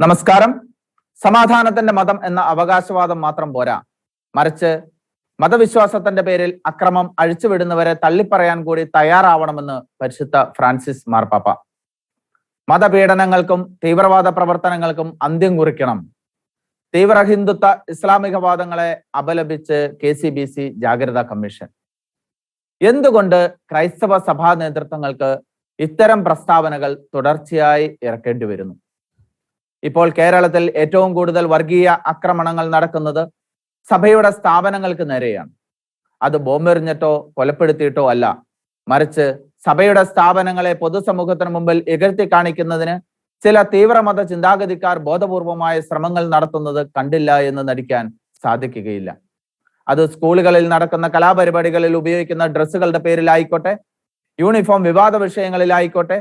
നമസ്കാരം. സമാധാനത്തിന്റെ മതം എന്ന അവകാശവാദം മാത്രം പോരാ. മറിച്ച് മതവിശ്വാസത്തിന്റെ പേരിൽ അക്രമം അഴിച്ചുവിടുന്നവരെ തള്ളിപ്പറയാൻ കൂടി തയ്യാറാവണമെന്ന് പരിശുദ്ധ ഫ്രാൻസിസ് മാർപ്പാപ്പ. മതപീഡനങ്ങൾക്കും തീവ്രവാദ പ്രവർത്തനങ്ങൾക്കും അന്ത്യം കുറിക്കണം. തീവ്ര ഹിന്ദുത്വ ഇസ്ലാമികവാദങ്ങളെ അപലപിച്ച് കെ സി ബി സി ജാഗ്രതാ കമ്മീഷൻ. എന്തുകൊണ്ട് ക്രൈസ്തവ സഭാ നേതൃത്വങ്ങൾക്ക് ഇത്തരം പ്രസ്താവനകൾ തുടർച്ചയായി ഇറക്കേണ്ടി വരുന്നു? ഇപ്പോൾ കേരളത്തിൽ ഏറ്റവും കൂടുതൽ വർഗീയ ആക്രമണങ്ങൾ നടക്കുന്നത് സഭയുടെ സ്ഥാപനങ്ങൾക്ക് നേരെയാണ്. അത് ബോംബെറിഞ്ഞിട്ടോ കൊലപ്പെടുത്തിയിട്ടോ അല്ല. മറിച്ച് സഭയുടെ സ്ഥാപനങ്ങളെ പൊതുസമൂഹത്തിന് മുമ്പിൽ ഇകഴ്ത്തി കാണിക്കുന്നതിന് ചില തീവ്രമത ചിന്താഗതിക്കാർ ബോധപൂർവമായ ശ്രമങ്ങൾ നടത്തുന്നത് കണ്ടില്ല എന്ന് നടിക്കാൻ സാധിക്കുകയില്ല. അത് സ്കൂളുകളിൽ നടക്കുന്ന കലാപരിപാടികളിൽ ഉപയോഗിക്കുന്ന ഡ്രസ്സുകളുടെ പേരിലായിക്കോട്ടെ യൂണിഫോം വിവാദ വിഷയങ്ങളിലായിക്കോട്ടെ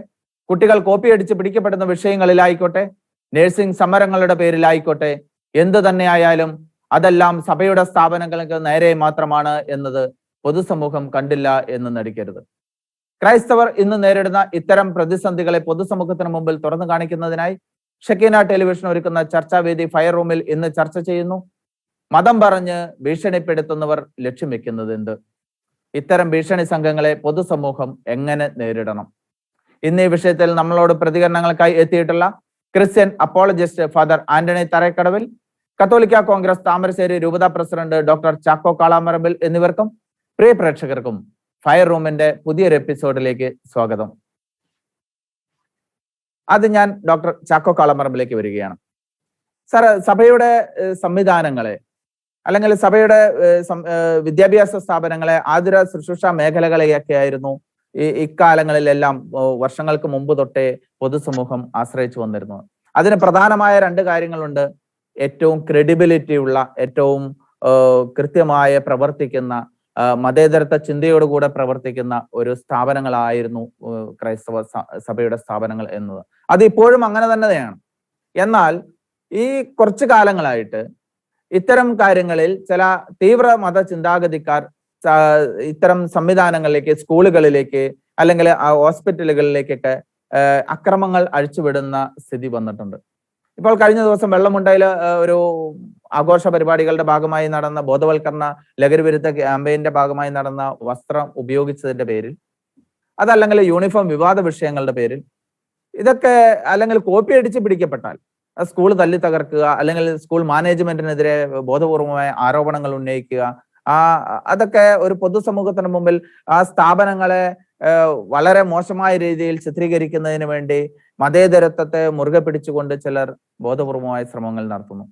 കുട്ടികൾ കോപ്പിയടിച്ച് പിടിക്കപ്പെടുന്ന വിഷയങ്ങളിലായിക്കോട്ടെ നഴ്സിംഗ് സമരങ്ങളുടെ പേരിലായിക്കോട്ടെ എന്തു തന്നെയായാലും അതെല്ലാം സഭയുടെ സ്ഥാപനങ്ങൾക്ക് നേരെ മാത്രമാണ് എന്നത് പൊതുസമൂഹം കണ്ടില്ല എന്ന് നടിക്കരുത്. ക്രൈസ്തവർ ഇന്ന് നേരിടുന്ന ഇത്തരം പ്രതിസന്ധികളെ പൊതുസമൂഹത്തിന് മുമ്പിൽ തുറന്നു കാണിക്കുന്നതിനായി ഷക്കീന ടെലിവിഷൻ ഒരുക്കുന്ന ചർച്ചാവേദി ഫയർ റൂമിൽ ഇന്ന് ചർച്ച ചെയ്യുന്നു. മതം പറഞ്ഞ് ഭീഷണിപ്പെടുത്തുന്നവർ ലക്ഷ്യം വെക്കുന്നത് എന്ത്? ഇത്തരം ഭീഷണി സംഘങ്ങളെ പൊതുസമൂഹം എങ്ങനെ നേരിടണം? ഇന്ന് ഈ വിഷയത്തിൽ നമ്മളോട് പ്രതികരണങ്ങൾക്കായി എത്തിയിട്ടുള്ള Christian apologist father Antony Tharakadavil കത്തോലിക്ക കോൺഗ്രസ് താമരശ്ശേരി രൂപത പ്രസിഡന്റ് ഡോക്ടർ ചാക്കോ കാളാമറമ്പിൽ എന്നിവർക്കും പ്രിയ പ്രേക്ഷകർക്കും ഫയർ റൂമിന്റെ പുതിയൊരു എപ്പിസോഡിലേക്ക് സ്വാഗതം. അത് ഞാൻ ഡോക്ടർ ചാക്കോ കാളമറമ്പിലേക്ക് വരികയാണ്. സാർ സഭയുടെ സംവിധാനങ്ങളെ അല്ലെങ്കിൽ സഭയുടെ വിദ്യാഭ്യാസ സ്ഥാപനങ്ങളെ ആതുര ശുശ്രൂഷ മേഖലകളെയൊക്കെ ആയിരുന്നു ഇക്കാലങ്ങളിലെല്ലാം വർഷങ്ങൾക്ക് മുമ്പ് തൊട്ടേ പൊതുസമൂഹം ആശ്രയിച്ചു വന്നിരുന്നു. അതിന് പ്രധാനമായ രണ്ട് കാര്യങ്ങളുണ്ട്. ഏറ്റവും ക്രെഡിബിലിറ്റി ഉള്ള ഏറ്റവും കൃത്യമായ പ്രവർത്തിക്കുന്ന മതേതരത്വ ചിന്തയോടുകൂടെ പ്രവർത്തിക്കുന്ന ഒരു സ്ഥാപനങ്ങളായിരുന്നു ക്രൈസ്തവ സഭയുടെ സ്ഥാപനങ്ങൾ എന്നത്. അത് ഇപ്പോഴും അങ്ങനെ തന്നെയാണ്. എന്നാൽ ഈ കുറച്ചു കാലങ്ങളായിട്ട് ഇത്തരം കാര്യങ്ങളിൽ ചില തീവ്ര മത ചിന്താഗതിക്കാർ ഇത്തരം സംവിധാനങ്ങളിലേക്ക് സ്കൂളുകളിലേക്ക് അല്ലെങ്കിൽ ഹോസ്പിറ്റലുകളിലേക്കൊക്കെ അക്രമങ്ങൾ അഴിച്ചുവിടുന്ന സ്ഥിതി വന്നിട്ടുണ്ട്. ഇപ്പോൾ കഴിഞ്ഞ ദിവസം വെള്ളമുണ്ടയിൽ ഒരു ആഘോഷ പരിപാടികളുടെ ഭാഗമായി നടന്ന ബോധവൽക്കരണ ലഹരി വിരുദ്ധ ക്യാമ്പയിന്റെ ഭാഗമായി നടന്ന വസ്ത്രം ഉപയോഗിച്ചതിന്റെ പേരിൽ അതല്ലെങ്കിൽ യൂണിഫോം വിവാദ വിഷയങ്ങളുടെ പേരിൽ ഇതൊക്കെ അല്ലെങ്കിൽ കോപ്പി അടിച്ച് പിടിക്കപ്പെട്ടാൽ സ്കൂൾ തല്ലി തകർക്കുക അല്ലെങ്കിൽ സ്കൂൾ മാനേജ്മെന്റിനെതിരെ ബോധപൂർവമായ ആരോപണങ്ങൾ ഉന്നയിക്കുക ആ അതൊക്കെ ഒരു പൊതുസമൂഹത്തിന് മുമ്പിൽ ആ സ്ഥാപനങ്ങളെ വളരെ മോശമായ രീതിയിൽ ചിത്രീകരിക്കുന്നതിന് വേണ്ടി മതേതരത്വത്തെ മുറുകെ പിടിച്ചുകൊണ്ട് ചിലർ ബോധപൂർവമായ ശ്രമങ്ങൾ നടത്തുന്നു.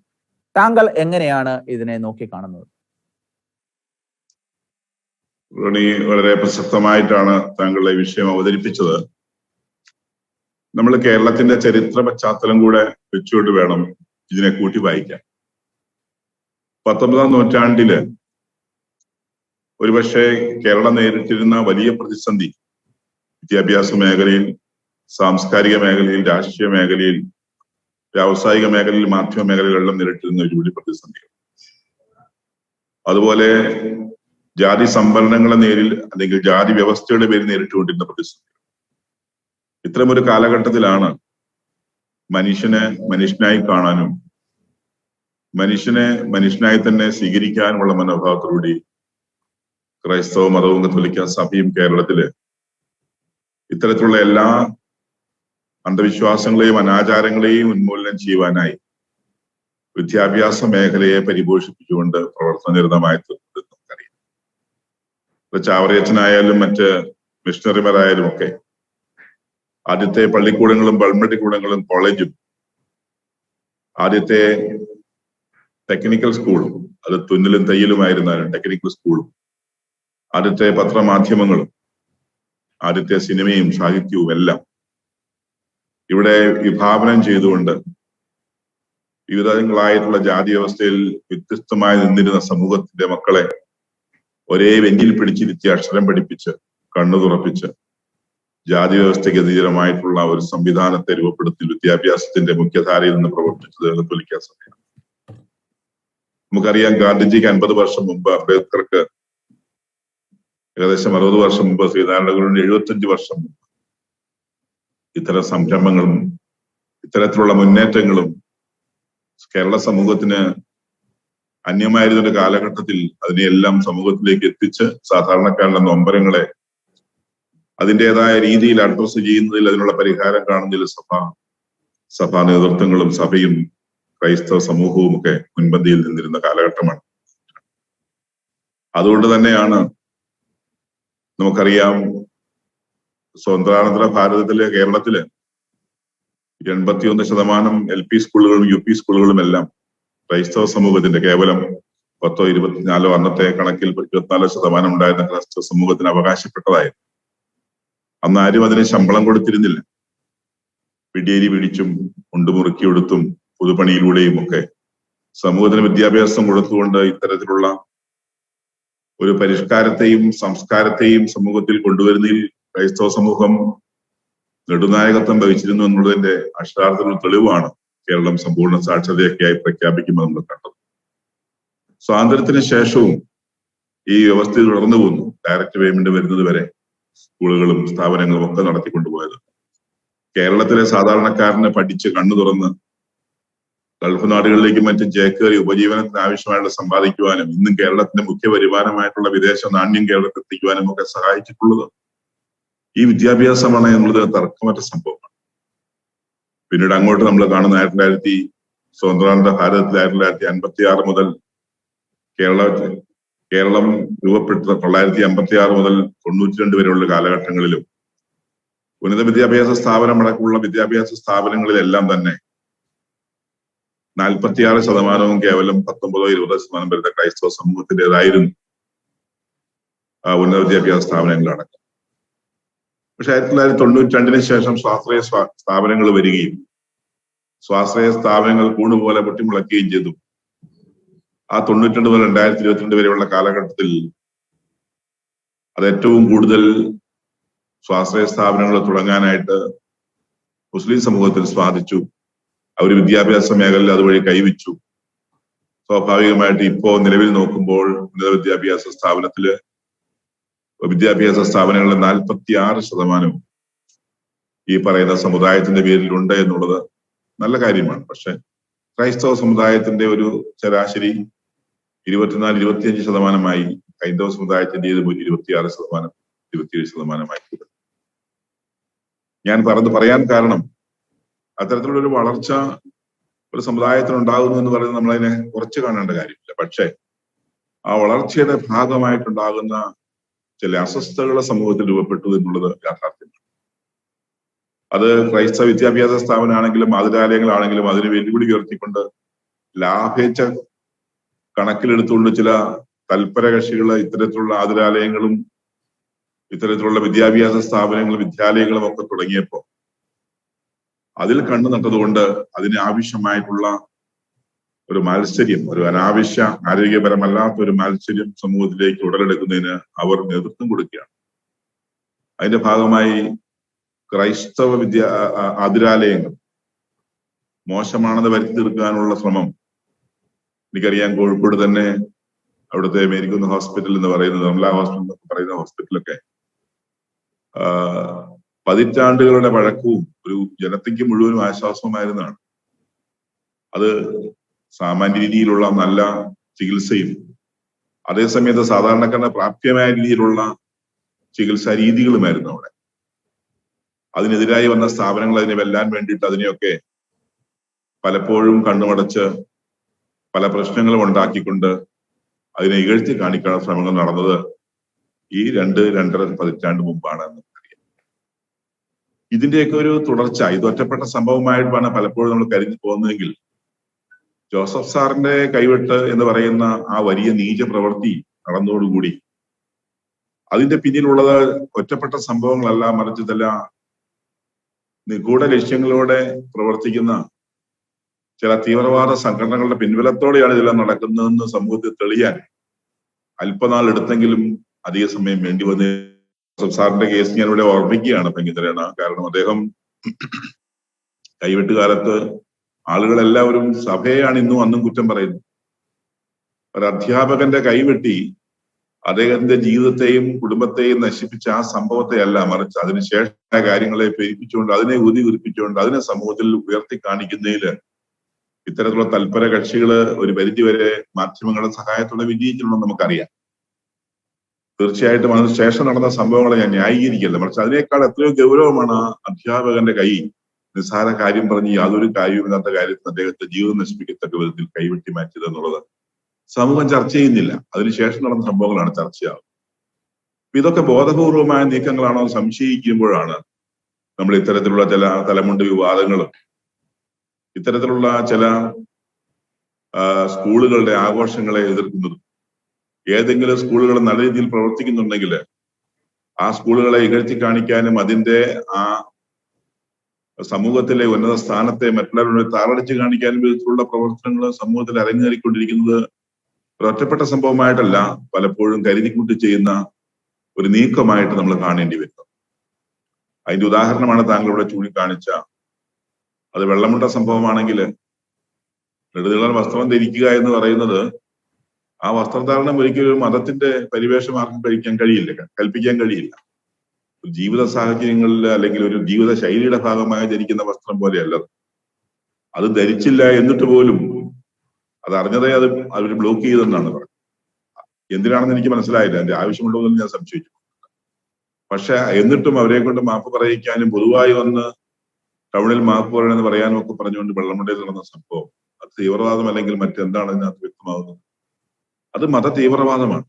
താങ്കൾ എങ്ങനെയാണ് ഇതിനെ നോക്കിക്കാണുന്നത്? റോണി വളരെ പ്രസക്തമായിട്ടാണ് താങ്കളുടെ വിഷയം അവതരിപ്പിച്ചത്. നമ്മൾ കേരളത്തിന്റെ ചരിത്ര പശ്ചാത്തലം കൂടെ വെച്ചുകൊണ്ട് വേണം ഇതിനെ കൂട്ടി വായിക്കാൻ. പത്തൊമ്പതാം നൂറ്റാണ്ടിൽ ഒരുപക്ഷെ കേരളം നേരിട്ടിരുന്ന വലിയ പ്രതിസന്ധി വിദ്യാഭ്യാസ മേഖലയിൽ സാംസ്കാരിക മേഖലയിൽ രാഷ്ട്രീയ മേഖലയിൽ വ്യാവസായിക മേഖലയിൽ മാധ്യമ മേഖലകളിലും നേരിട്ടിരുന്ന ഒരു വലിയ പ്രതിസന്ധികൾ. അതുപോലെ ജാതി സംവരണങ്ങളെ നേരിൽ അല്ലെങ്കിൽ ജാതി വ്യവസ്ഥയുടെ പേരിൽ നേരിട്ടുകൊണ്ടിരുന്ന പ്രതിസന്ധികൾ. ഇത്തരമൊരു കാലഘട്ടത്തിലാണ് മനുഷ്യനെ മനുഷ്യനായി കാണാനും മനുഷ്യനെ മനുഷ്യനായി തന്നെ സ്വീകരിക്കാനുമുള്ള മനോഭാവത്തോടുകൂടി ക്രൈസ്തവ മതവും കത്തോലിക്ക സഭയും കേരളത്തിൽ ഇത്തരത്തിലുള്ള എല്ലാ അന്ധവിശ്വാസങ്ങളെയും അനാചാരങ്ങളെയും ഉന്മൂലനം ചെയ്യുവാനായി വിദ്യാഭ്യാസ മേഖലയെ പരിപോഷിപ്പിച്ചുകൊണ്ട് പ്രവർത്തന നിരതമായി തീർന്നത് നമുക്കറിയാം. ചാവറിയച്ചനായാലും മറ്റ് മിഷണറിമാരായാലും ഒക്കെ ആദ്യത്തെ പള്ളിക്കൂടങ്ങളും ബൾമട്ടി കൂടങ്ങളും കോളേജും ആദ്യത്തെ ടെക്നിക്കൽ സ്കൂളും അത് തുന്നലും തയ്യലുമായിരുന്നാലും ടെക്നിക്കൽ സ്കൂളും ആദ്യത്തെ പത്രമാധ്യമങ്ങളും ആദ്യത്തെ സിനിമയും സാഹിത്യവും എല്ലാം ഇവിടെ വിഭാവനം ചെയ്തുകൊണ്ട് വിവിധങ്ങളായിട്ടുള്ള ജാതി വ്യവസ്ഥയിൽ വ്യത്യസ്തമായി നിന്നിരുന്ന സമൂഹത്തിന്റെ മക്കളെ ഒരേ വെഞ്ചിൽ പിടിച്ചിരുത്തി അക്ഷരം പഠിപ്പിച്ച് കണ്ണു തുറപ്പിച്ച് ജാതി വ്യവസ്ഥയ്ക്ക് അതീതമായിട്ടുള്ള ഒരു സംവിധാനത്തെ രൂപപ്പെടുത്തി വിദ്യാഭ്യാസത്തിന്റെ മുഖ്യധാരയിൽ നിന്ന് പ്രവർത്തിച്ചത് തൊലിക്കാൻ സമയമാണ് നമുക്കറിയാം ഗാന്ധിജിക്ക് അൻപത് വർഷം മുമ്പ് അംബേദ്കർക്ക് ഏകദേശം അറുപത് വർഷം മുമ്പ് ശ്രീനാരായണഗുരുവിന് എഴുപത്തഞ്ച് വർഷം മുമ്പ് ഇത്തരം സംരംഭങ്ങളും ഇത്തരത്തിലുള്ള മുന്നേറ്റങ്ങളും കേരള സമൂഹത്തിന് അന്യമായിരുന്ന ഒരു കാലഘട്ടത്തിൽ അതിനെയെല്ലാം സമൂഹത്തിലേക്ക് എത്തിച്ച് സാധാരണക്കാരുടെ നൊമ്പരങ്ങളെ അതിന്റെതായ രീതിയിൽ അഡ്രസ് ചെയ്യുന്നതിൽ അതിനുള്ള പരിഹാരം കാണുന്നതിൽ സഭ സഭാ നേതൃത്വങ്ങളും സഭയും ക്രൈസ്തവ സമൂഹവും ഒക്കെ മുൻപന്തിയിൽ നിന്നിരുന്ന കാലഘട്ടമാണ്. അതുകൊണ്ട് തന്നെയാണ് നമുക്കറിയാം സ്വതന്ത്രാനന്തര ഭാരതത്തിലെ കേരളത്തിൽ എൺപത്തിയൊന്ന് ശതമാനം എൽ പി സ്കൂളുകളും യു പി സ്കൂളുകളും എല്ലാം ക്രൈസ്തവ സമൂഹത്തിന്റെ കേവലം പത്തോ ഇരുപത്തിനാലോ അന്നത്തെ കണക്കിൽ ഇരുപത്തിനാലോ ശതമാനം ഉണ്ടായിരുന്ന ക്രൈസ്തവ സമൂഹത്തിന് അവകാശപ്പെട്ടതായിരുന്നു അന്ന് ആരും അതിന് ശമ്പളം കൊടുത്തിരുന്നില്ല. പിടിയേരി പിടിച്ചും മുണ്ടുമുറുക്കി കൊടുത്തും പുതുപണിയിലൂടെയും ഒക്കെ സമൂഹത്തിന് വിദ്യാഭ്യാസം കൊടുത്തുകൊണ്ട് ഇത്തരത്തിലുള്ള ഒരു പരിഷ്കാരത്തെയും സംസ്കാരത്തെയും സമൂഹത്തിൽ കൊണ്ടുവരുന്നതിൽ ക്രൈസ്തവ സമൂഹം നെടുനായകത്വം വഹിച്ചിരുന്നു എന്നുള്ളതിന്റെ അക്ഷരാർത്ഥത്തിലുള്ള തെളിവാണ് കേരളം സമ്പൂർണ സാക്ഷരതയൊക്കെയായി പ്രഖ്യാപിക്കുമ്പോൾ നമ്മൾ കണ്ടത്. സ്വാതന്ത്ര്യത്തിന് ശേഷവും ഈ വ്യവസ്ഥ തുടർന്നു പോകുന്നു ഡയറക്റ്റ് പേയ്മെന്റ് വരുന്നത് വരെ സ്കൂളുകളും സ്ഥാപനങ്ങളും ഒക്കെ നടത്തിക്കൊണ്ടുപോയത്. കേരളത്തിലെ സാധാരണക്കാരനെ പഠിച്ച് കണ്ണു തുറന്ന് ഗൾഫ് നാടുകളിലേക്കും മറ്റും ചേക്കേറി ഉപജീവനത്തിന് ആവശ്യമായുള്ള സമ്പാദിക്കുവാനും ഇന്നും കേരളത്തിന്റെ മുഖ്യ വരുമാനമായിട്ടുള്ള വിദേശ നാണ്യം കേരളത്തിൽ എത്തിക്കുവാനും ഒക്കെ സഹായിച്ചിട്ടുള്ളത് ഈ വിദ്യാഭ്യാസമാണ് എന്നുള്ളത് തർക്കമറ്റ സംഭവമാണ്. പിന്നീട് അങ്ങോട്ട് നമ്മൾ കാണുന്ന ആയിരത്തി തൊള്ളായിരത്തി സ്വതന്ത്രാനന്ദ ഭാരതത്തിൽ ആയിരത്തി തൊള്ളായിരത്തി അൻപത്തി ആറ് മുതൽ കേരള കേരളം രൂപപ്പെട്ട തൊള്ളായിരത്തി അമ്പത്തി ആറ് മുതൽ തൊണ്ണൂറ്റി രണ്ട് വരെയുള്ള കാലഘട്ടങ്ങളിലും ഉന്നത വിദ്യാഭ്യാസ സ്ഥാപനം അടക്കമുള്ള വിദ്യാഭ്യാസ സ്ഥാപനങ്ങളിലെല്ലാം തന്നെ നാൽപ്പത്തിയാറ് ശതമാനവും കേവലം പത്തൊമ്പതോ ഇരുപതോ ശതമാനം വരുന്ന ക്രൈസ്തവ സമൂഹത്തിന്റെതായിരുന്നു ഉന്നത വിദ്യാഭ്യാസ സ്ഥാപനങ്ങളടക്കം. പക്ഷെ ആയിരത്തി തൊള്ളായിരത്തി തൊണ്ണൂറ്റി രണ്ടിന് ശേഷം സ്വാശ്രയ സ്ഥാപനങ്ങൾ വരികയും സ്വാശ്രയ സ്ഥാപനങ്ങൾ കൂണുപോലെ പൊട്ടിമുളക്കുകയും ചെയ്തു. ആ തൊണ്ണൂറ്റിരണ്ട് മുതൽ രണ്ടായിരത്തി ഇരുപത്തിരണ്ട് വരെയുള്ള കാലഘട്ടത്തിൽ അത് ഏറ്റവും കൂടുതൽ സ്വാശ്രയ സ്ഥാപനങ്ങൾ തുടങ്ങാനായിട്ട് മുസ്ലിം സമൂഹത്തിൽ സ്വാധിച്ചു. അവർ വിദ്യാഭ്യാസ മേഖലയിൽ അതുവഴി കൈവച്ചു. സ്വാഭാവികമായിട്ട് ഇപ്പോ നിലവിൽ നോക്കുമ്പോൾ ഉന്നത വിദ്യാഭ്യാസ സ്ഥാപനത്തിൽ വിദ്യാഭ്യാസ സ്ഥാപനങ്ങളിൽ നാൽപ്പത്തി ആറ് ശതമാനവും ഈ പറയുന്ന സമുദായത്തിന്റെ പേരിലുണ്ട് എന്നുള്ളത് നല്ല കാര്യമാണ്. പക്ഷെ ക്രൈസ്തവ സമുദായത്തിന്റെ ഒരു ശരാശരി ഇരുപത്തിനാല് ഇരുപത്തിയഞ്ച് ശതമാനമായി ഹൈന്ദവ സമുദായത്തിന്റെ ഇരുപത്തിയാറ് ശതമാനം ഇരുപത്തിയേഴ് ശതമാനമായി ഞാൻ പറഞ്ഞു പറയാൻ കാരണം അത്തരത്തിലുള്ള ഒരു വളർച്ച ഒരു സമുദായത്തിന് ഉണ്ടാകുന്നു എന്ന് പറയുന്നത് നമ്മളതിനെ കുറച്ച് കാണേണ്ട കാര്യമില്ല. പക്ഷേ ആ വളർച്ചയുടെ ഭാഗമായിട്ടുണ്ടാകുന്ന ചില അസ്വസ്ഥതകളെ സമൂഹത്തിൽ രൂപപ്പെട്ടു എന്നുള്ളത് യാഥാർത്ഥ്യമാണ്. അത് ക്രൈസ്തവ വിദ്യാഭ്യാസ സ്ഥാപനമാണെങ്കിലും ആതിരാലയങ്ങളാണെങ്കിലും അതിന് വെല്ലുവിളി ഉയർത്തിക്കൊണ്ട് ലാഭേച്ഛ കണക്കിലെടുത്തുകൊണ്ട് ചില തൽപര കക്ഷികൾ ഇത്തരത്തിലുള്ള ആതിരാലയങ്ങളും ഇത്തരത്തിലുള്ള വിദ്യാഭ്യാസ സ്ഥാപനങ്ങളും വിദ്യാലയങ്ങളും ഒക്കെ തുടങ്ങിയപ്പോൾ അതിൽ കണ്ണു നട്ടതുകൊണ്ട് അതിന് ആവശ്യമായിട്ടുള്ള ഒരു മാത്സര്യം ഒരു അനാവശ്യ ആരോഗ്യപരമല്ലാത്ത ഒരു മാത്സര്യം സമൂഹത്തിലേക്ക് ഉടലെടുക്കുന്നതിന് അവർ നേതൃത്വം കൊടുക്കുകയാണ്. അതിന്റെ ഭാഗമായി ക്രൈസ്തവ വിദ്യ അതിരാലയങ്ങൾ മോശമാണെന്ന് വരുത്തി തീർക്കാനുള്ള ശ്രമം എനിക്കറിയാം കോഴിക്കോട് തന്നെ അവിടുത്തെ മേരിക്കുന്ന ഹോസ്പിറ്റൽ എന്ന് പറയുന്നത് നിർമ്മല ഹോസ്പിറ്റൽ എന്നൊക്കെ പറയുന്ന ഹോസ്പിറ്റലൊക്കെ പതിറ്റാണ്ടുകളുടെ പഴക്കവും ഒരു ജനതയ്ക്ക് മുഴുവനും ആശ്വാസമായിരുന്നതാണ് അത് സാമാന്യ രീതിയിലുള്ള നല്ല ചികിത്സയും അതേസമയത്ത് സാധാരണക്കാരന് പ്രാപ്യമായ രീതിയിലുള്ള ചികിത്സാ രീതികളുമായിരുന്നു അവിടെ. അതിനെതിരായി വന്ന സ്ഥാപനങ്ങൾ അതിനെ വെല്ലാൻ വേണ്ടിയിട്ട് അതിനെയൊക്കെ പലപ്പോഴും കണ്ണുമടച്ച് പല പ്രശ്നങ്ങളും ഉണ്ടാക്കിക്കൊണ്ട് അതിനെ ഇകഴ്ത്തി കാണിക്കാനുള്ള ശ്രമങ്ങൾ നടന്നത് ഈ രണ്ട് രണ്ടര പതിറ്റാണ്ട് മുമ്പാണ് എന്ന് ഇതിന്റെയൊക്കെ ഒരു തുടർച്ച ഇത് ഒറ്റപ്പെട്ട സംഭവമായിട്ടാണ് പലപ്പോഴും നമ്മൾ കരുതി പോകുന്നതെങ്കിൽ ജോസഫ് സാറിന്റെ കൈവിട്ട് എന്ന് പറയുന്ന ആ വലിയ നീച പ്രവൃത്തി നടന്നതോടുകൂടി അതിന്റെ പിന്നിലുള്ളത് ഒറ്റപ്പെട്ട സംഭവങ്ങളല്ല മറിച്ച് തല്ല നിഗൂഢ ലക്ഷ്യങ്ങളോടെ പ്രവർത്തിക്കുന്ന ചില തീവ്രവാദ സംഘടനകളുടെ പിൻബലത്തോടെയാണ് ഇതെല്ലാം നടക്കുന്നതെന്ന് സമൂഹത്തിൽ തെളിയാൻ അല്പനാൾ എടുത്തെങ്കിലും അധിക സമയം വേണ്ടി വന്ന് സാറിന്റെ കേസ് ഞാൻ ഇവിടെ ഓർമ്മിക്കുകയാണ് പെങ്കിതരേണ കാരണം അദ്ദേഹം കൈവെട്ടുകാലത്ത് ആളുകളെല്ലാവരും സഭയാണ് ഇന്നും അന്നും കുറ്റം പറയുന്നത്. ഒരു അധ്യാപകന്റെ കൈവെട്ടി അദ്ദേഹത്തിന്റെ ജീവിതത്തെയും കുടുംബത്തെയും നശിപ്പിച്ച ആ സംഭവത്തെ അല്ല മറിച്ച് അതിനുശേഷ കാര്യങ്ങളെ പേരിപ്പിച്ചുകൊണ്ട് അതിനെ ഊതി ഉരിപ്പിച്ചുകൊണ്ട് അതിനെ സമൂഹത്തിൽ ഉയർത്തി കാണിക്കുന്നതിൽ ഇത്തരത്തിലുള്ള തൽപര കക്ഷികൾ ഒരു പരിധിവരെ മാധ്യമങ്ങളുടെ സഹായത്തോടെ വിജയിച്ചിട്ടുണ്ടെന്ന് നമുക്കറിയാം. തീർച്ചയായിട്ടും അതിന് ശേഷം നടന്ന സംഭവങ്ങളെ ഞാൻ ന്യായീകരിക്കില്ല മറിച്ച് അതിനേക്കാൾ എത്രയോ ഗൗരവമാണ് അധ്യാപകന്റെ കൈ. നിസ്സാര കാര്യം പറഞ്ഞ് യാതൊരു കാര്യവുമില്ലാത്ത കാര്യത്തിൽ അദ്ദേഹത്തെ ജീവിതം നശിപ്പിക്കത്തക്ക വിധത്തിൽ കൈവെട്ടി മാറ്റിയത് എന്നുള്ളത് സമൂഹം ചർച്ച ചെയ്യുന്നില്ല. അതിനുശേഷം നടന്ന സംഭവങ്ങളാണ് ചർച്ചയാവുന്നത് ഇതൊക്കെ ബോധപൂർവമായ നീക്കങ്ങളാണോ സംശയിക്കുമ്പോഴാണ് നമ്മൾ ഇത്തരത്തിലുള്ള ചില തലമുണ്ട് വിവാദങ്ങളും. ഇത്തരത്തിലുള്ള ചില സ്കൂളുകളുടെ ആഘോഷങ്ങളെ എതിർക്കുന്നതും ഏതെങ്കിലും സ്കൂളുകൾ നല്ല രീതിയിൽ പ്രവർത്തിക്കുന്നുണ്ടെങ്കിൽ ആ സ്കൂളുകളെ ഇകഴ്ത്തി കാണിക്കാനും അതിന്റെ ആ സമൂഹത്തിലെ ഉന്നത സ്ഥാനത്തെ മറ്റുള്ളവരുടെ താറടിച്ച് കാണിക്കാനും വിധത്തിലുള്ള പ്രവർത്തനങ്ങൾ സമൂഹത്തിൽ അരങ്ങേറിക്കൊണ്ടിരിക്കുന്നത് ഒറ്റപ്പെട്ട സംഭവമായിട്ടല്ല പലപ്പോഴും കരുതിക്കൂട്ടി ചെയ്യുന്ന ഒരു നീക്കമായിട്ട് നമ്മൾ കാണേണ്ടി വരുന്നു. അതിന്റെ ഉദാഹരണമാണ് താങ്കൾ ഇവിടെ ചൂണ്ടിക്കാണിച്ച. അത് വെള്ളമുണ്ട സംഭവമാണെങ്കിൽ നെടുനീളൻ വസ്ത്രം ധരിക്കുക എന്ന് പറയുന്നത് ആ വസ്ത്രധാരണം ഒരിക്കലും ഒരു മതത്തിന്റെ പരിവേഷം ആർക്കും കഴിക്കാൻ കഴിയില്ല കൽപ്പിക്കാൻ കഴിയില്ല. ജീവിത സാഹചര്യങ്ങളിൽ അല്ലെങ്കിൽ ഒരു ജീവിത ശൈലിയുടെ ഭാഗമായി ധരിക്കുന്ന വസ്ത്രം പോലെയല്ല അത്. ധരിച്ചില്ല എന്നിട്ട് പോലും അത് അറിഞ്ഞതേ അത് അവർ ബ്ലോക്ക് ചെയ്തെന്നാണ് പറയുന്നത് എന്തിനാണെന്ന് എനിക്ക് മനസ്സിലായില്ല എന്റെ ആവശ്യമുണ്ടോ എന്ന് ഞാൻ സംശയിച്ചു. പക്ഷെ എന്നിട്ടും അവരെ കൊണ്ട് മാപ്പ് പറയിക്കാനും പൊതുവായി വന്ന് ടൗണിൽ മാപ്പ് പറയണമെന്ന് പറയാനും ഒക്കെ പറഞ്ഞുകൊണ്ട് വെള്ളമുണ്ടയിൽ നടന്ന സംഭവം അത് തീവ്രവാദം അല്ലെങ്കിൽ മറ്റെന്താണ് അതിനകത്ത് വ്യക്തമാകുന്നത് അത് മത തീവ്രവാദമാണ്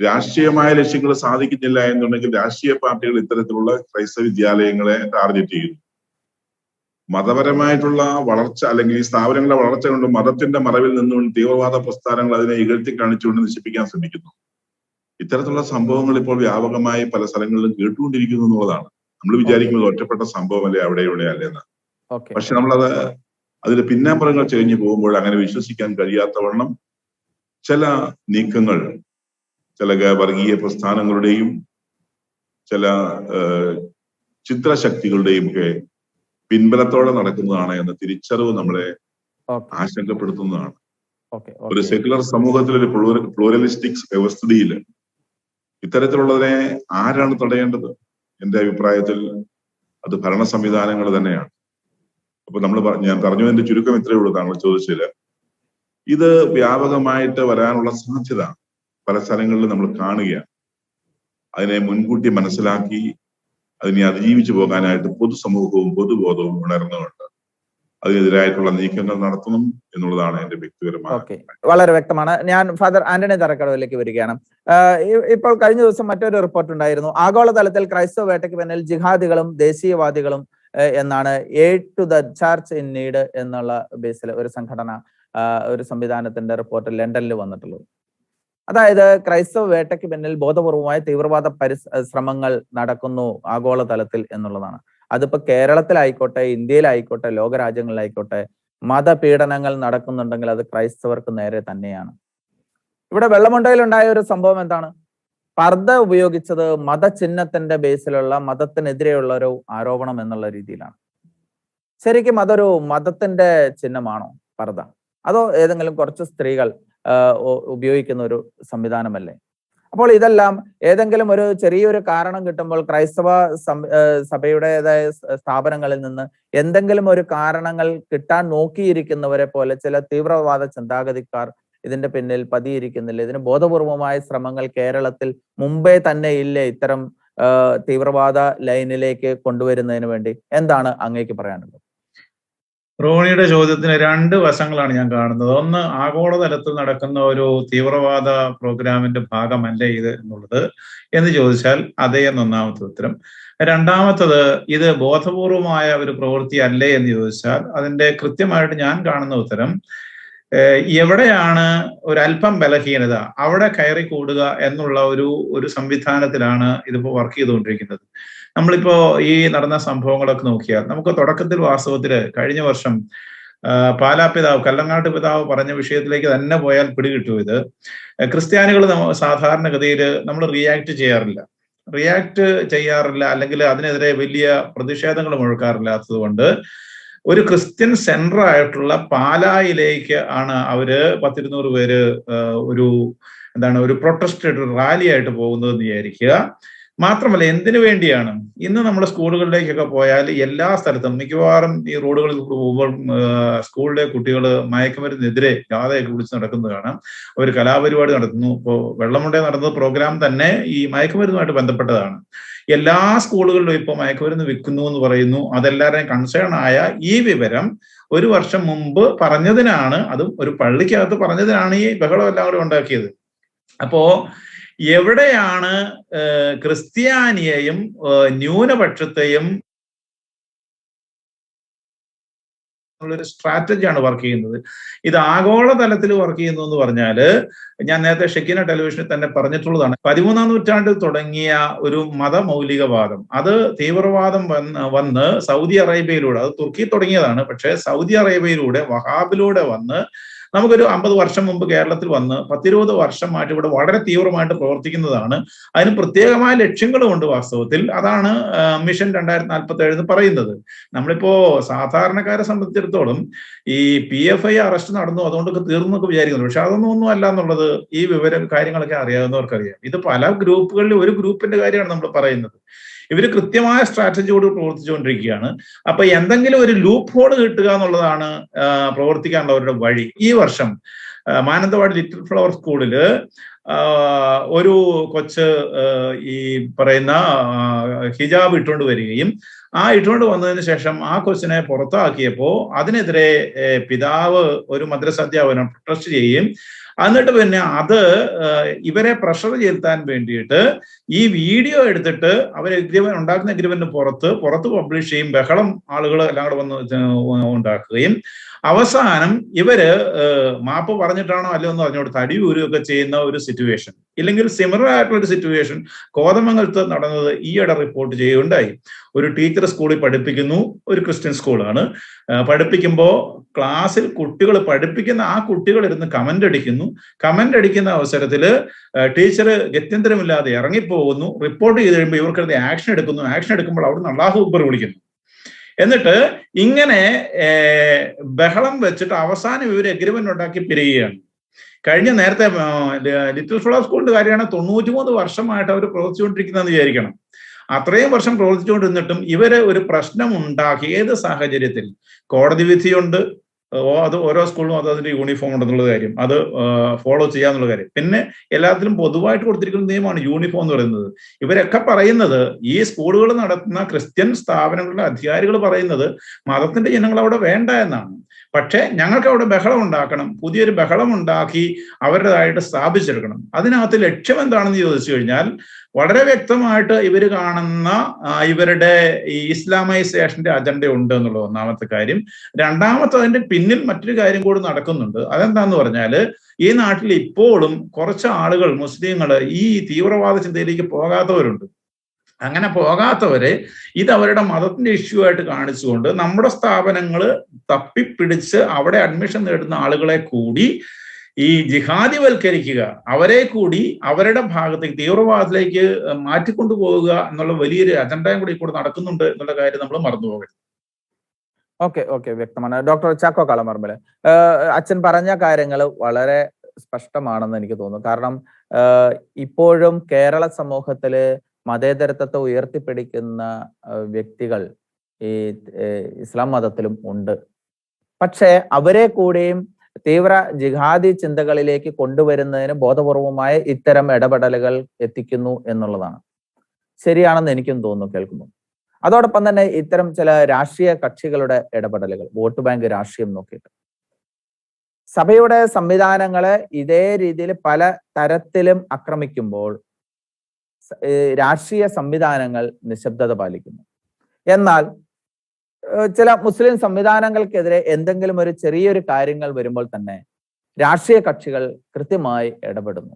രാഷ്ട്രീയമായ ലക്ഷ്യങ്ങൾ സാധിക്കുന്നില്ല എന്നുണ്ടെങ്കിൽ രാഷ്ട്രീയ പാർട്ടികൾ ഇത്തരത്തിലുള്ള ക്രൈസ്തവ വിദ്യാലയങ്ങളെ ടാർഗറ്റ് ചെയ്യുന്നു. മതപരമായിട്ടുള്ള വളർച്ച അല്ലെങ്കിൽ ഈ സ്ഥാപനങ്ങളുടെ വളർച്ച കൊണ്ട് മതത്തിന്റെ മറവിൽ നിന്നുകൊണ്ട് തീവ്രവാദ പ്രസ്ഥാനങ്ങൾ അതിനെ ഇകഴ്ത്തി കാണിച്ചുകൊണ്ട് നശിപ്പിക്കാൻ ശ്രമിക്കുന്നു. ഇത്തരത്തിലുള്ള സംഭവങ്ങൾ ഇപ്പോൾ വ്യാപകമായി പല സ്ഥലങ്ങളിലും കേട്ടുകൊണ്ടിരിക്കുന്നു എന്നുള്ളതാണ്. നമ്മൾ വിചാരിക്കുന്നത് ഒറ്റപ്പെട്ട സംഭവമല്ലേ അവിടെ ഇവിടെ അല്ലേന്ന് പക്ഷെ നമ്മളത് അതിന്റെ പിന്നാമ്പുറങ്ങൾ ചെരിഞ്ഞു പോകുമ്പോൾ അങ്ങനെ വിശ്വസിക്കാൻ കഴിയാത്തവണ്ണം ചില നീക്കങ്ങൾ ചില വർഗീയ പ്രസ്ഥാനങ്ങളുടെയും ചില ചിത്രശക്തികളുടെയും ഒക്കെ പിൻബലത്തോടെ നടക്കുന്നതാണ് എന്ന തിരിച്ചറിവ് നമ്മളെ ആശങ്കപ്പെടുത്തുന്നതാണ്. ഒരു സെക്യുലർ സമൂഹത്തിൽ ഒരു പ്ലൂറലിസ്റ്റിക് വ്യവസ്ഥിതിയിൽ ഇത്തരത്തിലുള്ളതിനെ ആരാണ് തടയേണ്ടത്? എന്റെ അഭിപ്രായത്തിൽ അത് ഭരണ സംവിധാനങ്ങൾ തന്നെയാണ്. അപ്പൊ നമ്മൾ ഞാൻ പറഞ്ഞതിന്റെ ചുരുക്കം ഇത്രയേ ഉള്ളൂ താങ്കൾ ചോദിച്ചില്ല ഇത് വ്യാപകമായിട്ട് വരാനുള്ള സാധ്യത പല സ്ഥലങ്ങളിലും നമ്മൾ കാണുകയാണ്. അതിനെ മുൻകൂട്ടി മനസ്സിലാക്കി അതിനെ അതിജീവിച്ചു പോകാനായിട്ട് പൊതുസമൂഹവും പൊതുബോധവും ഉണർന്നുകൊണ്ട് അതിനെതിരായിട്ടുള്ള നീക്കങ്ങൾ നടത്തണം എന്നുള്ളതാണ് എന്റെ വ്യക്തിപരമായ വളരെ വ്യക്തമാണ്. ഞാൻ ഫാദർ ആന്റണി തറക്കടവിലേക്ക് വരികയാണ്. ഇപ്പോൾ കഴിഞ്ഞ ദിവസം മറ്റൊരു റിപ്പോർട്ട് ഉണ്ടായിരുന്നു ആഗോളതലത്തിൽ ക്രൈസ്തവ വേട്ടയ്ക്ക് പിന്നിൽ ജിഹാദികളും ദേശീയവാദികളും എന്നാണ് aid to the church in need എന്നുള്ള ബേസിൽ ഒരു സംഘടന ഒരു സംവിധാനത്തിന്റെ റിപ്പോർട്ട് ലണ്ടനിൽ വന്നിട്ടുള്ളത് അതായത് ക്രൈസ്തവ വേട്ടയ്ക്ക് പിന്നിൽ ബോധപൂർവമായ തീവ്രവാദ പരിസ് ശ്രമങ്ങൾ നടക്കുന്നു ആഗോളതലത്തിൽ എന്നുള്ളതാണ്. അതിപ്പോ കേരളത്തിലായിക്കോട്ടെ ഇന്ത്യയിലായിക്കോട്ടെ ലോകരാജ്യങ്ങളിലായിക്കോട്ടെ മതപീഡനങ്ങൾ നടക്കുന്നുണ്ടെങ്കിൽ അത് ക്രൈസ്തവർക്ക് നേരെ തന്നെയാണ്. ഇവിടെ വെള്ളമുണ്ടയിലുണ്ടായ ഒരു സംഭവം എന്താണ്? പർദ്ദ ഉപയോഗിച്ചത് മതചിഹ്നത്തിന്റെ ബേസിലുള്ള മതത്തിനെതിരെയുള്ള ഒരു ആരോപണം എന്നുള്ള രീതിയിലാണ്. ശരിക്കും അതൊരു മതത്തിന്റെ ചിഹ്നമാണോ പർദ്ദ? അതോ ഏതെങ്കിലും കുറച്ച് സ്ത്രീകൾ ഉപയോഗിക്കുന്ന ഒരു സംവിധാനമല്ലേ? അപ്പോൾ ഇതെല്ലാം ഏതെങ്കിലും ഒരു ചെറിയൊരു കാരണം കിട്ടുമ്പോൾ ക്രൈസ്തവ സഭയുടേതായ സ്ഥാപനങ്ങളിൽ നിന്ന് എന്തെങ്കിലും ഒരു കാരണങ്ങൾ കിട്ടാൻ നോക്കിയിരിക്കുന്നവരെ പോലെ ചില തീവ്രവാദ ചിന്താഗതിക്കാർ ഇതിന്റെ പിന്നിൽ പതിയിരിക്കുന്നില്ല. ഇതിന് ബോധപൂർവമായ ശ്രമങ്ങൾ കേരളത്തിൽ മുമ്പേ തന്നെ ഇല്ലേ ഇത്തരം തീവ്രവാദ ലൈനിലേക്ക് കൊണ്ടുവരുന്നതിന് വേണ്ടി. എന്താണ് അങ്ങേക്ക് പറയാനുള്ളത്? റോണിയുടെ ചോദ്യത്തിന് രണ്ട് വശങ്ങളാണ് ഞാൻ കാണുന്നത്. ഒന്ന് ആഗോളതലത്തിൽ നടക്കുന്ന ഒരു തീവ്രവാദ പ്രോഗ്രാമിന്റെ ഭാഗമല്ല ഇത് എന്നുള്ളത് എന്ന് ചോദിച്ചാൽ അതേ എന്നൊന്നാമത്തെ ഉത്തരം. രണ്ടാമത്തത് ഇത് ബോധപൂർവമായ ഒരു പ്രവൃത്തി അല്ലേ എന്ന് ചോദിച്ചാൽ അതിന്റെ കൃത്യമായിട്ട് ഞാൻ കാണുന്ന ഉത്തരം എവിടെയാണ് ഒരു അല്പം ബലഹീനത? അവിടെ കയറി കൂടുക എന്നുള്ള ഒരു ഒരു സംവിധാനത്തിലാണ് ഇതിപ്പോ വർക്ക് ചെയ്തുകൊണ്ടിരിക്കുന്നത്. നമ്മളിപ്പോ ഈ നടന്ന സംഭവങ്ങളൊക്കെ നോക്കിയാൽ നമുക്ക് തുടക്കത്തിൽ വാസ്തവത്തിൽ കഴിഞ്ഞ വർഷം പാലാ പിതാവ് കല്ലങ്ങാട്ട് പിതാവ് പറഞ്ഞ വിഷയത്തിലേക്ക് തന്നെ പോയാൽ പിടികിട്ടും ഇത്. ക്രിസ്ത്യാനികൾ സാധാരണഗതിയിൽ നമ്മൾ റിയാക്ട് ചെയ്യാറില്ല. റിയാക്ട് ചെയ്യാറില്ല അല്ലെങ്കിൽ അതിനെതിരെ വലിയ പ്രതിഷേധങ്ങൾ മുഴക്കാറില്ലാത്തത് കൊണ്ട് ഒരു ക്രിസ്ത്യൻ സെന്റർ ആയിട്ടുള്ള പാലായിലേക്ക് ആണ് അവർ പത്തിരുന്നൂറ് പേര് ഒരു എന്താണ് ഒരു പ്രൊട്ടസ്റ്റ് റാലി ആയിട്ട് പോകുന്നതെന്ന് വിചാരിക്കുക. മാത്രമല്ല എന്തിനു വേണ്ടിയാണ്? ഇന്ന് നമ്മൾ സ്കൂളുകളിലേക്കൊക്കെ പോയാൽ എല്ലാ സ്ഥലത്തും മിക്കവാറും ഈ റോഡുകളിൽ സ്കൂളിലെ കുട്ടികൾ മയക്കുമരുന്നെതിരെ ജാഥയൊക്കെ വിളിച്ച് നടക്കുന്നത് കാണാം. അവർ കലാപരിപാടി നടത്തുന്നു. ഇപ്പോൾ വെള്ളമുണ്ടേ നടന്ന പ്രോഗ്രാം തന്നെ ഈ മയക്കുമരുന്നുമായിട്ട് ബന്ധപ്പെട്ടതാണ്. എല്ലാ സ്കൂളുകളിലും ഇപ്പോൾ മയക്കുമരുന്ന് വിൽക്കുന്നു എന്ന് പറയുന്നു. അതെല്ലാവരെയും കൺസേൺ ആയ ഈ വിവരം ഒരു വർഷം മുമ്പ് പറഞ്ഞതിനാണ് അതും ഒരു പള്ളിക്കകത്ത് പറഞ്ഞതിനാണ് ഈ ബഹളം എല്ലാം ഉണ്ടാക്കിയത്. അപ്പോ എവിടെയാണ് ക്രിസ്ത്യാനിയെയും ന്യൂനപക്ഷത്തെയും ഒരു സ്ട്രാറ്റജിയാണ് വർക്ക് ചെയ്യുന്നത്. ഇത് ആഗോളതലത്തിൽ വർക്ക് ചെയ്യുന്നു എന്ന് പറഞ്ഞാൽ ഞാൻ നേരത്തെ ഷെക്കിന ടെലിവിഷനിൽ തന്നെ പറഞ്ഞിട്ടുള്ളതാണ്. പതിമൂന്നാം നൂറ്റാണ്ടിൽ തുടങ്ങിയ ഒരു മതമൗലികവാദം. അത് തീവ്രവാദം വന്ന് സൗദി അറേബ്യയിലൂടെ അത് തുർക്കി തുടങ്ങിയതാണ് പക്ഷേ സൗദി അറേബ്യയിലൂടെ വഹാബിലൂടെ വന്ന് നമുക്കൊരു അമ്പത് വർഷം മുമ്പ് കേരളത്തിൽ വന്ന് പത്തിരുപത് വർഷമായിട്ട് ഇവിടെ വളരെ തീവ്രമായിട്ട് പ്രവർത്തിക്കുന്നതാണ്. അതിന് പ്രത്യേകമായ ലക്ഷ്യങ്ങളുമുണ്ട് വാസ്തവത്തിൽ. അതാണ് മിഷൻ രണ്ടായിരത്തി നാൽപ്പത്തി ഏഴ് എന്ന് പറയുന്നത്. നമ്മളിപ്പോ സാധാരണക്കാരെ സംബന്ധിച്ചിടത്തോളം ഈ പി എഫ് ഐ അറസ്റ്റ് നടന്നു അതുകൊണ്ടൊക്കെ തീർന്നൊക്കെ വിചാരിക്കുന്നു. പക്ഷെ അതൊന്നും ഒന്നും അല്ല എന്നുള്ളത് ഈ വിവരം കാര്യങ്ങളൊക്കെ അറിയാവുന്നവർക്കറിയാം. ഇത് പല ഗ്രൂപ്പുകളിൽ ഒരു ഗ്രൂപ്പിന്റെ കാര്യമാണ് നമ്മൾ പറയുന്നത്. ഇവർ കൃത്യമായ സ്ട്രാറ്റജിയോട് പ്രവർത്തിച്ചുകൊണ്ടിരിക്കുകയാണ്. അപ്പൊ എന്തെങ്കിലും ഒരു ലൂപ്പ് ഹോൾ കിട്ടുക എന്നുള്ളതാണ് പ്രവർത്തിക്കാനുള്ളവരുടെ വഴി. ഈ വർഷം. മാനന്തവാടി ലിറ്റിൽ ഫ്ലവർ സ്കൂളിൽ ഒരു കൊച്ച് ഈ പറയുന്ന ഹിജാബ് ഇട്ടുകൊണ്ട് വരികയും ആ ഇട്ടുകൊണ്ട് വന്നതിന് ശേഷം ആ കൊച്ചിനെ പുറത്താക്കിയപ്പോൾ അതിനെതിരെ പിതാവ് ഒരു മദ്രസ അധ്യാപനം പ്രൊട്ടസ്റ്റ് ചെയ്യുകയും എന്നിട്ട് പിന്നെ അത് ഇവരെ പ്രഷർ ചെലുത്താൻ വേണ്ടിയിട്ട് ഈ വീഡിയോ എടുത്തിട്ട് അവർ എഗ്രിമെന്റ് ഉണ്ടാക്കുന്ന എഗ്രിമെന്റിന് പുറത്ത് പുറത്ത് പബ്ലിഷ് ചെയ്യും ബഹളം ആളുകൾ എല്ലാം കൂടെ വന്ന് ഉണ്ടാക്കുകയും അവസാനം ഇവർ മാപ്പ് പറഞ്ഞിട്ടാണോ അല്ലയോ എന്ന് പറഞ്ഞോട് തടി ഊരുകയൊക്കെ ചെയ്യുന്ന ഒരു സിറ്റുവേഷൻ ഇല്ലെങ്കിൽ സിമിലർ ആയിട്ടുള്ള ഒരു സിറ്റുവേഷൻ കോതമംഗലത്ത് നടന്നത് ഈയിടെ റിപ്പോർട്ട് ചെയ്യുകയുണ്ടായി. ഒരു ടീച്ചർ സ്കൂളിൽ പഠിപ്പിക്കുന്നു ഒരു ക്രിസ്ത്യൻ സ്കൂളാണ് പഠിപ്പിക്കുമ്പോൾ ക്ലാസ്സിൽ കുട്ടികൾ പഠിപ്പിക്കുന്ന ആ കുട്ടികൾ ഇരുന്ന് കമന്റ് അടിക്കുന്നു. കമന്റ് അടിക്കുന്ന അവസരത്തിൽ ടീച്ചർ ഗത്യന്തരമില്ലാതെ ഇറങ്ങിപ്പോകുന്നു. റിപ്പോർട്ട് ചെയ്ത് കഴിയുമ്പോൾ ഇവർക്കെതിരെ ആക്ഷൻ എടുക്കുന്നു. ആക്ഷൻ എടുക്കുമ്പോൾ അവിടുന്ന് അള്ളാഹു ഉബർ വിളിക്കുന്നു. എന്നിട്ട് ഇങ്ങനെ ബഹളം വെച്ചിട്ട് അവസാനം ഇവർ എഗ്രിമെന്റ് ഉണ്ടാക്കി പിരിയുകയാണ്. കഴിഞ്ഞ നേരത്തെ ലിറ്റിൽ ഫ്ലവർ സ്കൂളിന്റെ കാര്യമാണ് തൊണ്ണൂറ്റിമൂന്ന് വർഷമായിട്ട് അവർ പ്രവർത്തിച്ചുകൊണ്ടിരിക്കുന്നതെന്ന് വിചാരിക്കണം. അത്രയും വർഷം പ്രവർത്തിച്ചുകൊണ്ടിരുന്നിട്ടും ഇവർ ഒരു പ്രശ്നം ഉണ്ടാക്കി. ഏത് സാഹചര്യത്തിൽ? കോടതി വിധിയുണ്ട് അത് ഓരോ സ്കൂളിലും അത് അതിന്റെ യൂണിഫോം ഉണ്ടെന്നുള്ള കാര്യം. അത് ഫോളോ ചെയ്യാന്നുള്ള കാര്യം. പിന്നെ എല്ലാത്തിലും പൊതുവായിട്ട് കൊടുത്തിരിക്കുന്ന നിയമമാണ് യൂണിഫോം എന്ന് പറയുന്നത്. ഇവരൊക്കെ പറയുന്നത് ഈ സ്കൂളുകൾ നടത്തുന്ന ക്രിസ്ത്യൻ സ്ഥാപനങ്ങളുടെ അധികാരികൾ പറയുന്നത് മതത്തിന്റെ ജനങ്ങൾ അവിടെ വേണ്ട എന്നാണ്. പക്ഷേ ഞങ്ങൾക്ക് അവിടെ ബഹളം ഉണ്ടാക്കണം. പുതിയൊരു ബഹളം ഉണ്ടാക്കി അവരുടേതായിട്ട് സ്ഥാപിച്ചെടുക്കണം. അതിനകത്ത് ലക്ഷ്യം എന്താണെന്ന് ചോദിച്ചു കഴിഞ്ഞാൽ വളരെ വ്യക്തമായിട്ട് ഇവർ കാണുന്ന ഇവരുടെ ഈ ഇസ്ലാമൈസേഷന്റെ അജണ്ട ഉണ്ട് എന്നുള്ള ഒന്നാമത്തെ കാര്യം. രണ്ടാമത്തെ അതിന്റെ പിന്നിൽ മറ്റൊരു കാര്യം കൂടി നടക്കുന്നുണ്ട്. അതെന്താന്ന് പറഞ്ഞാൽ ഈ നാട്ടിൽ ഇപ്പോഴും കുറച്ച് ആളുകൾ മുസ്ലിങ്ങൾ ഈ തീവ്രവാദ ചിന്തയിലേക്ക് പോകാത്തവരുണ്ട്. അങ്ങനെ പോകാത്തവരെ ഇത് അവരുടെ മതത്തിന്റെ ഇഷ്യൂ ആയിട്ട് കാണിച്ചുകൊണ്ട് നമ്മുടെ സ്ഥാപനങ്ങൾ തപ്പിപ്പിടിച്ച് അവിടെ അഡ്മിഷൻ നേടുന്ന ആളുകളെ കൂടി ഈ ജിഹാദിവൽക്കരിക്കുക അവരെ കൂടി അവരുടെ ഭാഗത്തേക്ക് തീവ്രവാദത്തിലേക്ക് മാറ്റിക്കൊണ്ടു പോവുക എന്നുള്ള വലിയൊരു അജണ്ടയും കൂടി ഇപ്പോൾ നടക്കുന്നുണ്ട് എന്നുള്ള കാര്യം നമ്മൾ മറന്നുപോകരുത് ഓക്കെ ഓക്കെ വ്യക്തമാണ്. ഡോക്ടർ ചാക്കോ കളമർമൽ അച്ഛൻ പറഞ്ഞ കാര്യങ്ങൾ വളരെ സ്പഷ്ടമാണെന്ന് എനിക്ക് തോന്നുന്നു. കാരണം ഇപ്പോഴും കേരള സമൂഹത്തിൽ മതേതരത്വത്തെ ഉയർത്തിപ്പിടിക്കുന്ന വ്യക്തികൾ ഈ ഇസ്ലാം മതത്തിലും ഉണ്ട്. പക്ഷേ അവരെ കൂടെയും തീവ്ര ജിഹാദി ചിന്തകളിലേക്ക് കൊണ്ടുവരുന്നതിന് ബോധപൂർവമായ ഇത്തരം ഇടപെടലുകൾ എത്തിക്കുന്നു എന്നുള്ളതാണ്. ശരിയാണെന്ന് എനിക്കും തോന്നുന്നു കേൾക്കുമ്പോൾ. അതോടൊപ്പം തന്നെ ഇത്തരം ചില രാഷ്ട്രീയ കക്ഷികളുടെ ഇടപെടലുകൾ വോട്ട് ബാങ്ക് രാഷ്ട്രീയം നോക്കിയിട്ട്. സഭയുടെ സംവിധാനങ്ങളെ ഇതേ രീതിയിൽ പല തരത്തിലും ആക്രമിക്കുമ്പോൾ രാഷ്ട്രീയ സംവിധാനങ്ങൾ നിശബ്ദത പാലിക്കുന്നു. എന്നാൽ ചില മുസ്ലിം സംവിധാനങ്ങൾക്കെതിരെ എന്തെങ്കിലും ഒരു ചെറിയൊരു കാര്യങ്ങൾ വരുമ്പോൾ തന്നെ രാഷ്ട്രീയ കക്ഷികൾ കൃത്യമായി ഇടപെടുന്നു.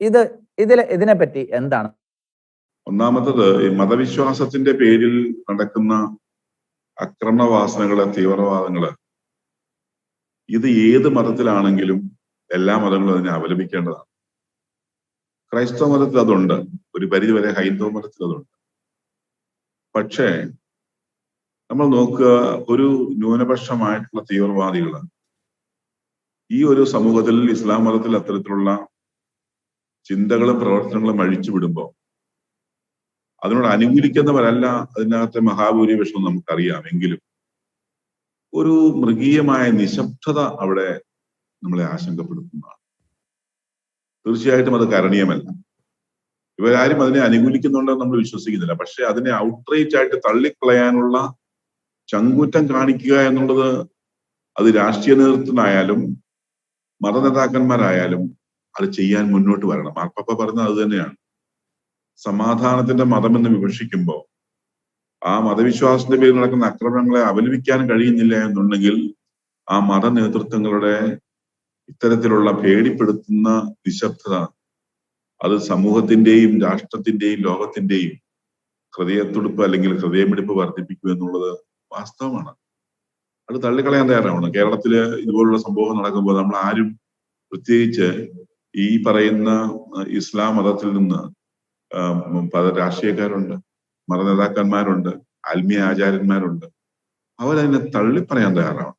ഇത് ഇതിൽ ഇതിനെപ്പറ്റി എന്താണ്? ഒന്നാമത്തത് ഈ മതവിശ്വാസത്തിന്റെ പേരിൽ നടക്കുന്ന അക്രമവാസനകൾ തീവ്രവാദങ്ങൾ ഇത് ഏത് മതത്തിലാണെങ്കിലും എല്ലാ മതങ്ങളും അതിനെ അവലംബിക്കേണ്ടതാണ് ക്രൈസ്തവ മതത്തിൽ അതുണ്ട് ഒരു പരിധിവരെ ഹൈന്ദവ മതത്തിൽ അതുണ്ട്. പക്ഷേ നമ്മൾ നോക്കുക ഒരു ന്യൂനപക്ഷമായിട്ടുള്ള തീവ്രവാദികൾ ഈ ഒരു സമൂഹത്തിൽ ഇസ്ലാം മതത്തിൽ അത്തരത്തിലുള്ള ചിന്തകളും പ്രവർത്തനങ്ങളും അഴിച്ചു വിടുമ്പോൾ അതിനോട് അനുകൂലിക്കുന്നവരല്ല അതിനകത്തെ മഹാഭൂരിപക്ഷം നമുക്കറിയാം. എങ്കിലും ഒരു മൃഗീയമായ നിശബ്ദത അവിടെ നമ്മളെ ആശങ്കപ്പെടുത്തുന്നതാണ്. തീർച്ചയായിട്ടും അത് കരണീയമല്ല. ഇവരാരും അതിനെ അനുകൂലിക്കുന്നുണ്ടെന്ന് നമ്മൾ വിശ്വസിക്കുന്നില്ല. പക്ഷെ അതിനെ ഔട്ട്റീച്ച് ആയിട്ട് തള്ളിക്കളയാനുള്ള ചങ്കൂറ്റം കാണിക്കുക എന്നുള്ളത് അത് രാഷ്ട്രീയ നേതൃത്വത്തിനായാലും മത നേതാക്കന്മാരായാലും അത് ചെയ്യാൻ മുന്നോട്ട് വരണം. മാർപ്പപ്പ പറഞ്ഞത് അത് തന്നെയാണ്. സമാധാനത്തിന്റെ എന്ന് വിമർശിക്കുമ്പോൾ ആ മതവിശ്വാസത്തിന്റെ പേരിൽ നടക്കുന്ന അക്രമങ്ങളെ അപലപിക്കാൻ കഴിയുന്നില്ല എന്നുണ്ടെങ്കിൽ ആ മത നേതൃത്വങ്ങളുടെ ഇത്തരത്തിലുള്ള പേടിപ്പെടുത്തുന്ന നിശബ്ദത അത് സമൂഹത്തിന്റെയും രാഷ്ട്രത്തിന്റെയും ലോകത്തിന്റെയും ഹൃദയത്തുടുപ്പ് അല്ലെങ്കിൽ ഹൃദയമിടിപ്പ് വർദ്ധിപ്പിക്കും എന്നുള്ളത് വാസ്തവമാണ്. അത് തള്ളിക്കളയാൻ തയ്യാറാവണം. കേരളത്തിൽ ഇതുപോലുള്ള സംഭവം നടക്കുമ്പോൾ നമ്മൾ ആരും പ്രത്യേകിച്ച് ഈ പറയുന്ന ഇസ്ലാം മതത്തിൽ നിന്ന് പല രാഷ്ട്രീയക്കാരുണ്ട് മതനേതാക്കന്മാരുണ്ട് ആത്മീയ ആചാര്യന്മാരുണ്ട്. അവരതിനെ തള്ളിപ്പറയാൻ തയ്യാറാവണം.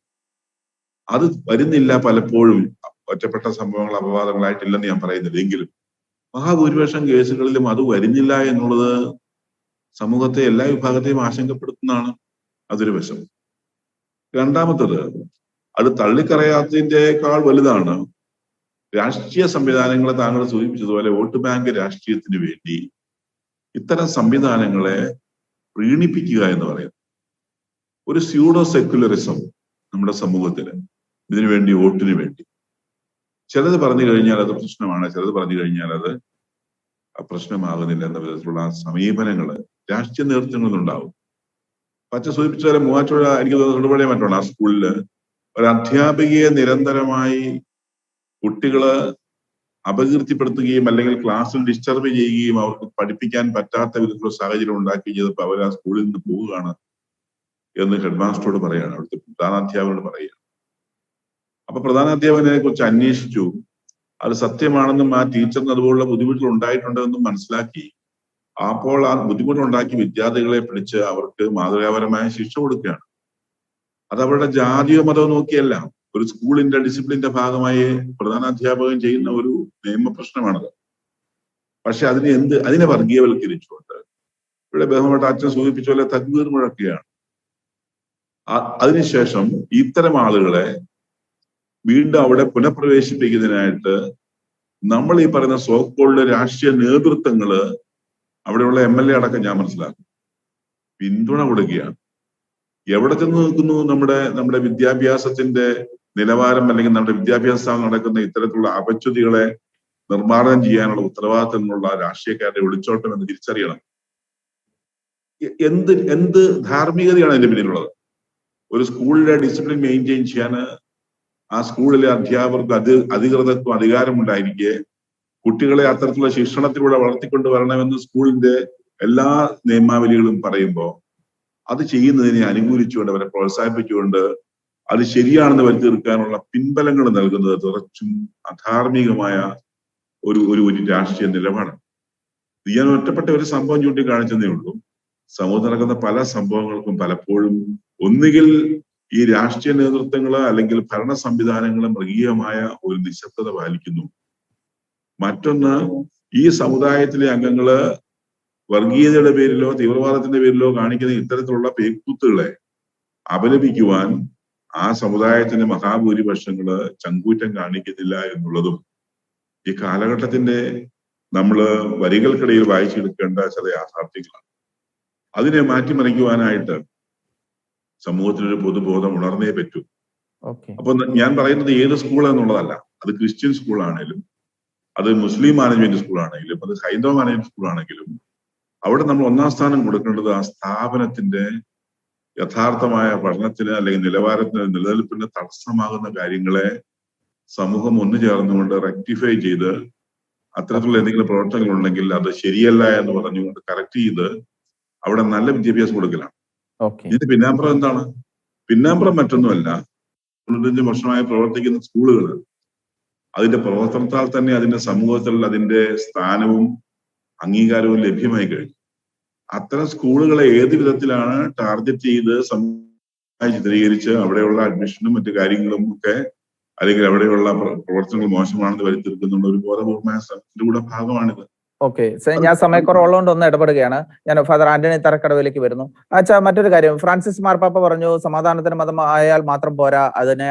അത് വരുന്നില്ല പലപ്പോഴും. ഒറ്റപ്പെട്ട സംഭവങ്ങൾ അപവാദങ്ങളായിട്ടില്ലെന്ന് ഞാൻ പറയുന്നില്ല. എങ്കിലും മഹാഭൂരിപക്ഷം കേസുകളിലും അത് വരുന്നില്ല എന്നുള്ളത് സമൂഹത്തെ എല്ലാ വിഭാഗത്തെയും ആശങ്കപ്പെടുത്തുന്നതാണ് അതൊരു വശം. രണ്ടാമത്തത് അത് തള്ളിക്കറയാത്തതിന്റെക്കാൾ വലുതാണ് രാഷ്ട്രീയ സംവിധാനങ്ങളെ താങ്കൾ സൂചിപ്പിച്ചതുപോലെ വോട്ട് ബാങ്ക് രാഷ്ട്രീയത്തിന് വേണ്ടി ഇത്തരം സംവിധാനങ്ങളെ പ്രീണിപ്പിക്കുക എന്ന് പറയുന്നത്. ഒരു സ്യൂഡോ സെക്യുലറിസം നമ്മുടെ സമൂഹത്തിന് ഇതിനു വേണ്ടി വോട്ടിന് വേണ്ടി. ചിലത് പറഞ്ഞു കഴിഞ്ഞാൽ അത് പ്രശ്നമാണ് ചിലത് പറഞ്ഞു കഴിഞ്ഞാൽ അത് പ്രശ്നമാകുന്നില്ല എന്ന വിധത്തിലുള്ള സമീപനങ്ങൾ രാഷ്ട്രീയ നേതൃത്വങ്ങളിലുണ്ടാവും. പച്ച സൂചിപ്പിച്ചാലും മൂവാറ്റുപുഴ എനിക്ക് തോന്നുന്നു തൊടുപുഴയെ മറ്റാണ് ആ സ്കൂളിൽ ഒരു അധ്യാപികയെ നിരന്തരമായി കുട്ടികൾ അപകീർത്തിപ്പെടുത്തുകയും അല്ലെങ്കിൽ ക്ലാസ്സിൽ ഡിസ്റ്റർബ് ചെയ്യുകയും അവർക്ക് പഠിപ്പിക്കാൻ പറ്റാത്ത വിധത്തിലുള്ള സാഹചര്യം ഉണ്ടാക്കി ചെയ്തപ്പോൾ അവർ ആ സ്കൂളിൽ നിന്ന് പോവുകയാണ് എന്ന് ഹെഡ് മാസ്റ്ററോട് പറയുകയാണ് അവിടുത്തെ പ്രധാനാധ്യാപകനോട് പറയുക അപ്പൊ പ്രധാന അധ്യാപകനെ കുറിച്ച് അന്വേഷിച്ചു. അത് സത്യമാണെന്നും ആ ടീച്ചറിന് അതുപോലുള്ള ബുദ്ധിമുട്ടുകൾ ഉണ്ടായിട്ടുണ്ടെന്നും മനസ്സിലാക്കി. അപ്പോൾ ആ ബുദ്ധിമുട്ടുണ്ടാക്കി വിദ്യാർത്ഥികളെ പിടിച്ച് അവർക്ക് മാതൃകാപരമായ ശിക്ഷ കൊടുക്കുകയാണ്. അത് അവരുടെ ജാതിയോ മതമോ നോക്കിയല്ല. ഒരു സ്കൂളിന്റെ ഡിസിപ്ലിന്റെ ഭാഗമായി പ്രധാന അധ്യാപകൻ ചെയ്യുന്ന ഒരു നിയമപ്രശ്നമാണത് പക്ഷെ അതിനെ എന്ത് അതിനെ വർഗീയവൽക്കരിച്ചുകൊണ്ട് ഇവിടെ ബഹുമായിട്ട് അച്ഛൻ സൂചിപ്പിച്ച പോലെ തകീർ മുഴക്കുകയാണ്. അതിനുശേഷം ഇത്തരം ആളുകളെ വീണ്ടും അവിടെ പുനഃപ്രവേശിപ്പിക്കുന്നതിനായിട്ട് നമ്മൾ ഈ പറയുന്ന സോക്കോളിലെ രാഷ്ട്രീയ നേതൃത്വങ്ങൾ അവിടെയുള്ള എം എൽ എ അടക്കം ഞാൻ മനസ്സിലാക്കും പിന്തുണ കൊടുക്കുകയാണ്. എവിടെ ചെന്ന് നിൽക്കുന്നു നമ്മുടെ നമ്മുടെ വിദ്യാഭ്യാസത്തിന്റെ നിലവാരം അല്ലെങ്കിൽ നമ്മുടെ വിദ്യാഭ്യാസം നടക്കുന്ന ഇത്തരത്തിലുള്ള അപച്യുതികളെ നിർമ്മാർജനം ചെയ്യാനുള്ള ഉത്തരവാദിത്തങ്ങളുള്ള രാഷ്ട്രീയക്കാരുടെ ഒളിച്ചോട്ടം എന്ന് തിരിച്ചറിയണം. എന്ത് എന്ത് ധാർമ്മികതയാണ് അതിന്റെ പിന്നിലുള്ളത്? ഒരു സ്കൂളിലെ ഡിസിപ്ലിൻ മെയിന്റെയിൻ ചെയ്യാൻ ആ സ്കൂളിലെ അധ്യാപകർക്ക് അത് അധികൃതത്വം അധികാരമുണ്ടായിരിക്കെ കുട്ടികളെ അത്തരത്തിലുള്ള ശിക്ഷണത്തിലൂടെ വളർത്തിക്കൊണ്ട് വരണമെന്ന് സ്കൂളിന്റെ എല്ലാ നിയമാവലികളും പറയുമ്പോൾ അത് ചെയ്യുന്നതിനെ അനുകൂലിച്ചുകൊണ്ട് അവരെ പ്രോത്സാഹിപ്പിച്ചുകൊണ്ട് അത് ശരിയാണെന്ന് വരുത്തി തീർക്കാനുള്ള പിൻബലങ്ങൾ നൽകുന്നത് തികച്ചും അധാർമികമായ ഒരു ഒരു ഒരു രാഷ്ട്രീയ നിലപാടാണ്. ഞാൻ ഒറ്റപ്പെട്ട ഒരു സംഭവം ചൂണ്ടിക്കാണിച്ചതേ ഉള്ളൂ. സമൂഹത്തിൽ നടക്കുന്ന പല സംഭവങ്ങൾക്കും പലപ്പോഴും ഒന്നുകിൽ ഈ രാഷ്ട്രീയ നേതൃത്വങ്ങൾ അല്ലെങ്കിൽ ഭരണ സംവിധാനങ്ങൾ മൃഗീയമായ ഒരു നിശബ്ദത പാലിക്കുന്നു. മറ്റൊന്ന് ഈ സമുദായത്തിലെ അംഗങ്ങൾ വർഗീയതയുടെ പേരിലോ തീവ്രവാദത്തിന്റെ പേരിലോ കാണിക്കുന്ന ഇത്തരത്തിലുള്ള പേക്കൂത്തുകളെ അപലപിക്കുവാൻ ആ സമുദായത്തിന്റെ മഹാഭൂരിപക്ഷങ്ങൾ ചങ്കൂറ്റം കാണിക്കുന്നില്ല എന്നുള്ളതും ഈ കാലഘട്ടത്തിന്റെ നമ്മൾ വരികൾക്കിടയിൽ വായിച്ചെടുക്കേണ്ട ചില യാഥാർത്ഥ്യങ്ങളാണ്. അതിനെ മാറ്റിമറിക്കുവാനായിട്ട് സമൂഹത്തിനൊരു പൊതുബോധം ഉണർന്നേ പറ്റൂ. അപ്പൊ ഞാൻ പറയുന്നത് ഏത് സ്കൂൾ എന്നുള്ളതല്ല. അത് ക്രിസ്ത്യൻ സ്കൂളാണേലും അത് മുസ്ലിം മാനേജ്മെന്റ് സ്കൂളാണെങ്കിലും അത് ഹൈന്ദവ മാനേജ്മെന്റ് സ്കൂളാണെങ്കിലും അവിടെ നമ്മൾ ഒന്നാം സ്ഥാനം കൊടുക്കേണ്ടത് ആ സ്ഥാപനത്തിന്റെ യഥാർത്ഥമായ പഠനത്തിന് അല്ലെങ്കിൽ നിലവാരത്തിന് നിലനിൽപ്പിന് തടസ്സമാകുന്ന കാര്യങ്ങളെ സമൂഹം ഒന്നു ചേർന്നുകൊണ്ട് റെക്ടിഫൈ ചെയ്ത് അത്തരത്തിലുള്ള എന്തെങ്കിലും പ്രവർത്തനങ്ങൾ ഉണ്ടെങ്കിൽ അത് ശരിയല്ല എന്ന് പറഞ്ഞുകൊണ്ട് കറക്റ്റ് ചെയ്ത് അവിടെ നല്ല വിദ്യാഭ്യാസം കൊടുക്കലാണ്. ഇതിന്റെ പിന്നാമ്പുറം എന്താണ്? പിന്നാമ്പുറം മറ്റൊന്നുമല്ല. തൊണ്ണൂറ്റഞ്ച് വർഷമായി പ്രവർത്തിക്കുന്ന സ്കൂളുകൾ അതിന്റെ പ്രവർത്തനത്താൽ തന്നെ അതിന്റെ സമൂഹത്തിൽ അതിന്റെ സ്ഥാനവും അംഗീകാരവും ലഭ്യമായി കഴിഞ്ഞു. അത്തരം സ്കൂളുകളെ ഏത് വിധത്തിലാണ് ടാർഗറ്റ് ചെയ്ത് ചിത്രീകരിച്ച് അവിടെയുള്ള അഡ്മിഷനും മറ്റു കാര്യങ്ങളും ഒക്കെ അല്ലെങ്കിൽ അവിടെയുള്ള പ്രവർത്തനങ്ങൾ മോശമാണെന്ന് വരുത്തിരിക്കുന്നുള്ള ഒരു ബോധപൂർവമായ ശ്രമത്തിന്റെ കൂടെ ഭാഗമാണിത്. ഓക്കെ ഞാൻ സമയക്കുറവുള്ളതുകൊണ്ട് ഒന്ന് ഇടപെടുകയാണ്. ഞാൻ ഫാദർ ആന്റണി തറക്കടവിലേക്ക് വരുന്നു. അച്ഛാ മറ്റൊരു കാര്യം. ഫ്രാൻസിസ് മാർപ്പാപ്പ പറഞ്ഞു സമാധാനത്തിന് മതം ആയാൽ മാത്രം പോരാ. അതിനെ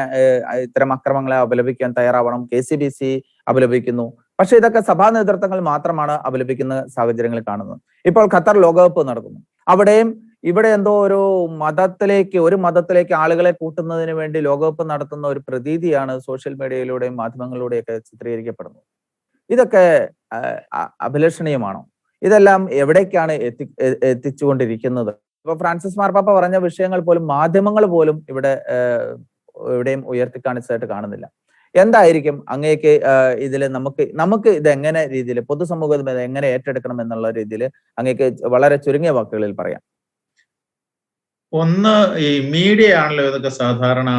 ഇത്തരം അക്രമങ്ങളെ അപലപിക്കാൻ തയ്യാറാവണം. കെ സി ബി സി അപലപിക്കുന്നു. പക്ഷെ ഇതൊക്കെ സഭാ നേതൃത്വങ്ങൾ മാത്രമാണ് അപലപിക്കുന്ന സാഹചര്യങ്ങൾ കാണുന്നത്. ഇപ്പോൾ ഖത്തർ ലോകകപ്പ് നടക്കുന്നു. അവിടെയും ഇവിടെ എന്തോ ഒരു മതത്തിലേക്ക് ഒരു മതത്തിലേക്ക് ആളുകളെ കൂട്ടുന്നതിന് വേണ്ടി ലോകകപ്പ് നടത്തുന്ന ഒരു പ്രതീതിയാണ് സോഷ്യൽ മീഡിയയിലൂടെയും മാധ്യമങ്ങളിലൂടെയൊക്കെ ചിത്രീകരിക്കപ്പെടുന്നത്. ഇതൊക്കെ അഭിലഷണീയമാണോ? ഇതെല്ലാം എവിടേക്കാണ് എത്തി എത്തിച്ചുകൊണ്ടിരിക്കുന്നത്? ഇപ്പൊ ഫ്രാൻസിസ് മാർപ്പാപ്പ പറഞ്ഞ വിഷയങ്ങൾ പോലും മാധ്യമങ്ങൾ പോലും ഇവിടെ എവിടെയും ഉയർത്തിക്കാണിച്ചതായിട്ട് കാണുന്നില്ല. എന്തായിരിക്കും അങ്ങേക്ക് ഇതിൽ നമുക്ക് നമുക്ക് ഇത് എങ്ങനെ രീതിയിൽ പൊതുസമൂഹത്തിൽ എങ്ങനെ ഏറ്റെടുക്കണം എന്നുള്ള രീതിയിൽ അങ്ങേക്ക് വളരെ ചുരുങ്ങിയ വാക്കുകളിൽ പറയാം. ഒന്ന് ഈ മീഡിയ ആണല്ലോ ഇതൊക്കെ സാധാരണ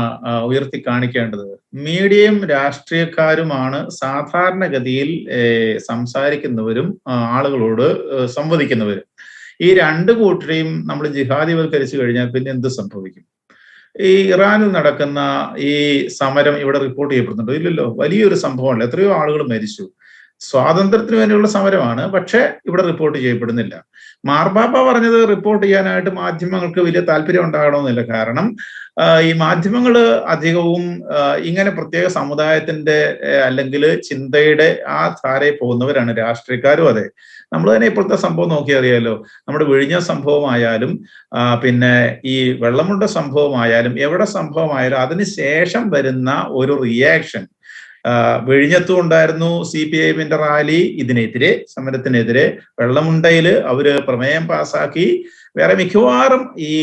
ഉയർത്തി കാണിക്കേണ്ടത്. മീഡിയയും രാഷ്ട്രീയക്കാരുമാണ് സാധാരണഗതിയിൽ സംസാരിക്കുന്നവരും ആളുകളോട് സംവദിക്കുന്നവരും. ഈ രണ്ട് കൂട്ടരെയും നമ്മൾ ജിഹാദിവൽക്കരിച്ചു കഴിഞ്ഞാൽ പിന്നെ എന്ത് സംഭവിക്കും? ഈ ഇറാനിൽ നടക്കുന്ന ഈ സമരം ഇവിടെ റിപ്പോർട്ട് ചെയ്യപ്പെടുന്നുണ്ടോ? ഇല്ലല്ലോ. വലിയൊരു സംഭവമല്ല എത്രയോ ആളുകൾ മരിച്ചു. സ്വാതന്ത്ര്യത്തിന് വേണ്ടിയുള്ള സമരമാണ്. പക്ഷെ ഇവിടെ റിപ്പോർട്ട് ചെയ്യപ്പെടുന്നില്ല. മാർപ്പാപ്പ പറഞ്ഞത് റിപ്പോർട്ട് ചെയ്യാനായിട്ട് മാധ്യമങ്ങൾക്ക് വലിയ താല്പര്യം ഉണ്ടാകണമെന്നില്ല. കാരണം ഈ മാധ്യമങ്ങൾ അധികവും ഇങ്ങനെ പ്രത്യേക സമുദായത്തിന്റെ അല്ലെങ്കിൽ ചിന്തയുടെ ആ ധാരയിൽ പോകുന്നവരാണ് രാഷ്ട്രീയക്കാരും അതെ. നമ്മൾ തന്നെ ഇപ്പോഴത്തെ സംഭവം നോക്കിയറിയാലോ? നമ്മുടെ വിഴിഞ്ഞ സംഭവമായാലും പിന്നെ ഈ വെള്ളമുണ്ട സംഭവമായാലും എവിടെ സംഭവമായാലും അതിന് ശേഷം വരുന്ന ഒരു റിയാക്ഷൻ വിഴിഞ്ഞത്തും ഉണ്ടായിരുന്നു സി പി ഐ റാലി. ഇതിനെതിരെ സമരത്തിനെതിരെ വെള്ളമുണ്ടയിൽ അവർ പ്രമേയം പാസാക്കി. വേറെ മിക്കവാറും ഈ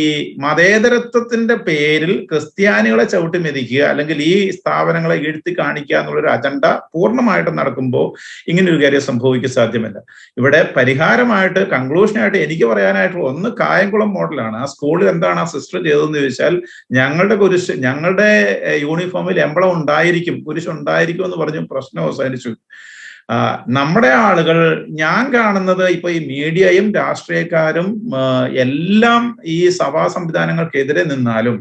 മതേതരത്വത്തിന്റെ പേരിൽ ക്രിസ്ത്യാനികളെ ചവിട്ടി മെതിക്കുക അല്ലെങ്കിൽ ഈ സ്ഥാപനങ്ങളെ എഴുത്തി കാണിക്കുക എന്നുള്ളൊരു അജണ്ട പൂർണമായിട്ടും നടക്കുമ്പോൾ ഇങ്ങനെ ഒരു കാര്യം സംഭവിക്കാൻ സാധ്യമല്ല. ഇവിടെ പരിഹാരമായിട്ട് കൺക്ലൂഷനായിട്ട് എനിക്ക് പറയാനായിട്ടുള്ള ഒന്ന് കായംകുളം മോഡലാണ്. ആ സ്കൂളിൽ എന്താണ് ആ സിസ്റ്റർ ചെയ്തതെന്ന് ചോദിച്ചാൽ ഞങ്ങളുടെ കുരിശ് ഞങ്ങളുടെ യൂണിഫോമിൽ എംബളം ഉണ്ടായിരിക്കും കുരിശ് ഉണ്ടായിരിക്കും എന്ന് പറഞ്ഞു പ്രശ്നം അവസാനിച്ചു. നമ്മുടെ ആളുകൾ ഞാൻ കാണുന്നത് ഇപ്പൊ ഈ മീഡിയയും രാഷ്ട്രീയക്കാരും എല്ലാം ഈ സഭാ സംവിധാനങ്ങൾക്കെതിരെ നിന്നാലും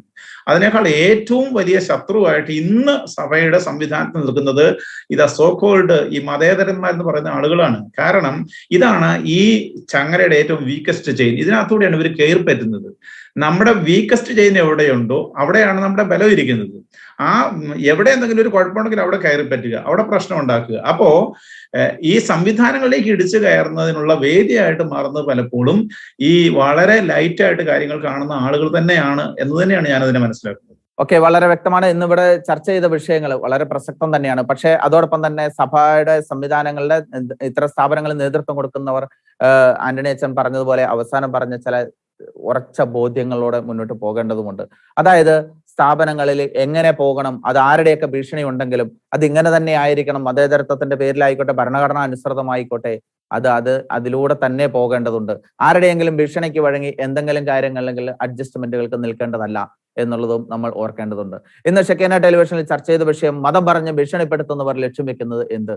അതിനേക്കാൾ ഏറ്റവും വലിയ ശത്രുവായിട്ട് ഇന്ന് സഭയുടെ സംവിധാനത്തിൽ നിൽക്കുന്നത് ഇത് സോക്കോൾഡ് ഈ മതേതരന്മാരെന്ന് പറയുന്ന ആളുകളാണ്. കാരണം ഇതാണ് ഈ ചങ്ങരയുടെ ഏറ്റവും വീക്കസ്റ്റ് ചെയിൻ ഇതിനകത്തൂടെയാണ് ഇവർ കയറി പറ്റുന്നത് നമ്മുടെ വീക്കസ്റ്റ് ചെയിൻ എവിടെയുണ്ടോ അവിടെയാണ് നമ്മുടെ ബലം ഇരിക്കുന്നത് ആ എവിടെ എന്തെങ്കിലും ഒരു കുഴപ്പമുണ്ടെങ്കിൽ അവിടെ കയറി പറ്റുക അവിടെ പ്രശ്നം ഉണ്ടാക്കുക. അപ്പോ ഈ സംവിധാനങ്ങളിലേക്ക് ഇടിച്ചു കയറുന്നതിനുള്ള വേദിയായിട്ട് മാറുന്നത് പലപ്പോഴും ഈ വളരെ ലൈറ്റായിട്ട് കാര്യങ്ങൾ കാണുന്ന ആളുകൾ തന്നെയാണ് എന്ന് തന്നെയാണ് ഞാൻ അതിനെ മനസ്സിലാക്കുന്നത്. ഓക്കെ വളരെ വ്യക്തമാണ്. ഇന്നിവിടെ ചർച്ച ചെയ്ത വിഷയങ്ങൾ വളരെ പ്രസക്തം തന്നെയാണ്. പക്ഷേ അതോടൊപ്പം തന്നെ സഭയുടെ സംവിധാനങ്ങളുടെ ഇത് ഇത്തരം സ്ഥാപനങ്ങളിൽ നേതൃത്വം കൊടുക്കുന്നവർ ആന്റണി അച്ഛൻ പറഞ്ഞതുപോലെ അവസാനം പറഞ്ഞ ചില ഉറച്ച ബോധ്യങ്ങളോടെ മുന്നോട്ട് പോകേണ്ടതുണ്ട് അതായത് സ്ഥാപനങ്ങളിൽ എങ്ങനെ പോകണം? അത് ആരുടെയൊക്കെ ഭീഷണി ഉണ്ടെങ്കിലും അത് ഇങ്ങനെ തന്നെ ആയിരിക്കണം. മതേതരത്വത്തിന്റെ പേരിലായിക്കോട്ടെ ഭരണഘടന അനുസൃതമായിക്കോട്ടെ അത് അത് അതിലൂടെ തന്നെ പോകേണ്ടതുണ്ട്. ആരുടെയെങ്കിലും ഭീഷണിക്ക് വഴങ്ങി എന്തെങ്കിലും കാര്യങ്ങളിൽ അഡ്ജസ്റ്റ്മെന്റുകൾക്ക് നിൽക്കേണ്ടതല്ല എന്നുള്ളതും നമ്മൾ ഓർക്കേണ്ടതുണ്ട്. ഇന്ന് ഷെക്കേന ടെലിവിഷനിൽ ചർച്ച ചെയ്ത വിഷയം മതം പറഞ്ഞ് ഭീഷണിപ്പെടുത്തുന്നവർ ലക്ഷ്യം വെക്കുന്നത് എന്ത്?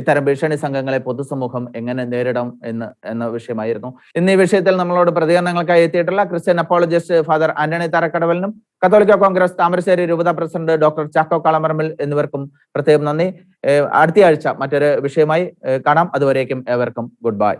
ഇത്തരം ഭീഷണി സംഘങ്ങളെ പൊതുസമൂഹം എങ്ങനെ നേരിടും എന്ന് എന്ന വിഷയമായിരുന്നു. ഇന്ന് ഈ വിഷയത്തിൽ നമ്മളോട് പ്രതികരണങ്ങൾക്കായി എത്തിയിട്ടുള്ള ക്രിസ്ത്യൻ അപ്പോളജിസ്റ്റ് ഫാദർ ആന്റണി തറക്കടവലിനും കത്തോലിക്ക കോൺഗ്രസ് താമരശ്ശേരി രൂപത പ്രസിഡന്റ് ഡോക്ടർ ചാക്കോ കളമറമ്പിൽ എന്നിവർക്കും പ്രത്യേകം നന്ദി. അടുത്തയാഴ്ച മറ്റൊരു വിഷയമായി കാണാം. അതുവരേക്കും ഏവർക്കും ഗുഡ് ബൈ.